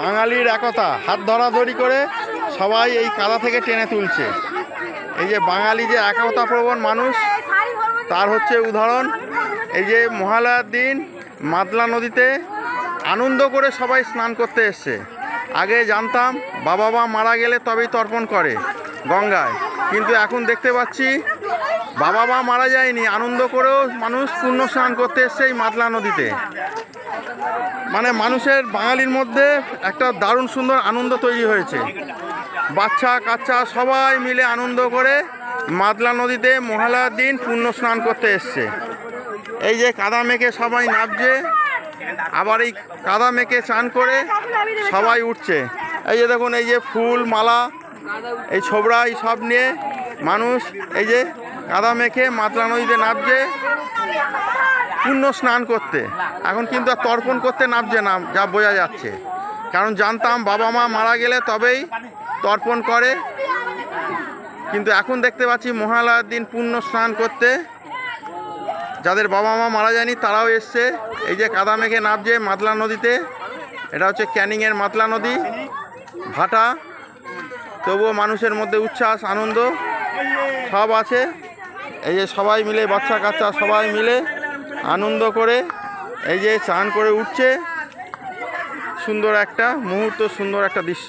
বাঙালির একতা। হাত ধরাধরি করে সবাই এই কাদা থেকে টেনে তুলছে। এই যে বাঙালি যে একতা প্রবণ মানুষ, তার হচ্ছে উদাহরণ, এই যে মহালয়ার দিন, মাদলা নদীতে আনন্দ করে সবাই স্নান করতে এসছে। আগে জানতাম, বাবা মা মারা গেলে তবেই তর্পণ করে গঙ্গায়। কিন্তু এখন দেখতে পাচ্ছি, বাবা মা মারা যায়নি, আনন্দ করেও মানুষ পূর্ণ স্নান করতে এসছে এই মাদলা নদীতে। মানে মানুষের বাঙালির মধ্যে একটা দারুণ সুন্দর আনন্দ তৈরি হয়েছে। বাচ্চা, কাচ্চা সবাই মিলে আনন্দ করে মাদলা নদীতে মহালয়ার দিন পূর্ণ স্নান করতে এসছে। এই যে কাদা মেখে সবাই নামছে আবার এই কাদা মেখে চান করে সবাই উঠছে। এই যে দেখুন, এই যে ফুল, মালা, এই এই সব নিয়ে মানুষ এই যে কাদা মেখে মাতলা নদীতে নামছে পূর্ণ স্নান করতে। এখন কিন্তু আর তর্পণ করতে নামছে না, যা বোঝা যাচ্ছে। কারণ জানতাম বাবা মা মারা গেলে তবেই তর্পণ করে। কিন্তু এখন দেখতে পাচ্ছি মহালয়ার দিন পূর্ণ স্নান করতে। যাদের বাবা মা মারা যায়নি, তারাও এসছে। এই যে কাদা মেঘে নামছে মাতলা নদীতে। এটা হচ্ছে ক্যানিংয়ের মাতলা নদী। ভাটা। তবুও মানুষের মধ্যে উচ্ছ্বাস, আনন্দ। সব আছে। এই যে সবাই মিলে বাচ্চা কাচ্চা সবাই মিলে। আনন্দ করে এই যে চান করে উঠছে। সুন্দর একটা মুহূর্ত সুন্দর একটা দৃশ্য।